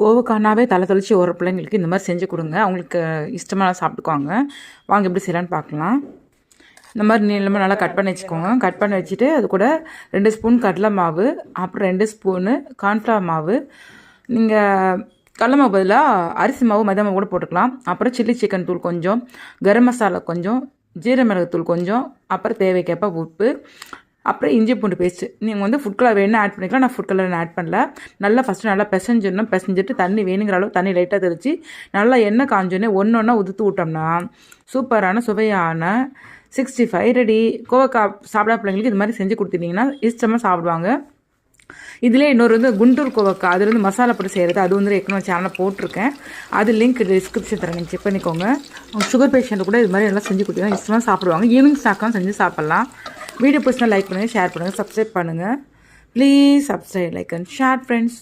கோவக்கானாவே தலை தொளிச்சு ஒரு பிள்ளைங்களுக்கு இந்த மாதிரி செஞ்சு கொடுங்க. அவங்களுக்கு இஷ்டமாக சாப்பிட்டுக்குவாங்க. வாங்க எப்படி செய்யலான்னு பார்க்கலாம். இந்த மாதிரி நீளமாக நல்லா கட் பண்ணி வச்சுக்கோங்க. கட் பண்ணி வச்சுட்டு அது கூட ரெண்டு ஸ்பூன் கடலை மாவு அப்புறம் ரெண்டு ஸ்பூனு கார்ன்ஃப்ளவர் மாவு. நீங்கள் கடலை மாவு பதிலாக அரிசி மாவு மைதா மாவு கூட போட்டுக்கலாம். அப்புறம் சில்லி சிக்கன் தூள் கொஞ்சம் கரம் மசாலா கொஞ்சம் ஜீர மிளகுத்தூள் கொஞ்சம் அப்புறம் தேவைக்கேற்ப உப்பு. அப்புறம் இஞ்சி பூண்டு பேஸ்ட்டு நீங்கள் வந்து ஃபுட் கலர் வேணும் ஆட் பண்ணிக்கலாம். நான் ஃபுட் கலர் ஆட் பண்ணல. நல்லா ஃபஸ்ட்டு நல்லா பிசைஞ்சிடணும். பிசைஞ்சிட்டு தண்ணி வேணுங்கிற அளவு தண்ணி லைட்டாக தெளித்து நல்லா எண்ணெய் காஞ்சோடனே ஒன்று ஒன்றா உதுத்து விட்டோம்னா சூப்பரான சுவையான சிக்ஸ்டி ஃபைவ் ரெடி கோவக்கா சாப்பிடாத பிள்ளைங்களுக்கு இது மாதிரி செஞ்சு கொடுத்துட்டிங்கன்னா இஷ்டமாக சாப்பிடுவாங்க. இதிலே இன்னொரு வந்து குண்டூர் கோவக்கா அது வந்து மசாலா போட்டு செய்கிறது அது வந்து ஏற்கனவே சேனலில் போட்டிருக்கேன். அது லிங்க் டிஸ்கிரிப்ஷன் தரேன். நீங்கள் செக் பண்ணிக்கோங்க. சுகர் பேஷண்ட்டு கூட இது மாதிரி எல்லாம் செஞ்சு கொடுத்தீங்கன்னா இஷ்டமாக சாப்பிடுவாங்க. ஈவினிங் ஸ்நாக்காக செஞ்சு சாப்பிட்லாம். வீடியோ பிடிச்சினா லைக் பண்ணுங்கள் ஷேர் பண்ணுங்கள் சப்ஸ்கிரைப் பண்ணுங்கள் please subscribe like and share friends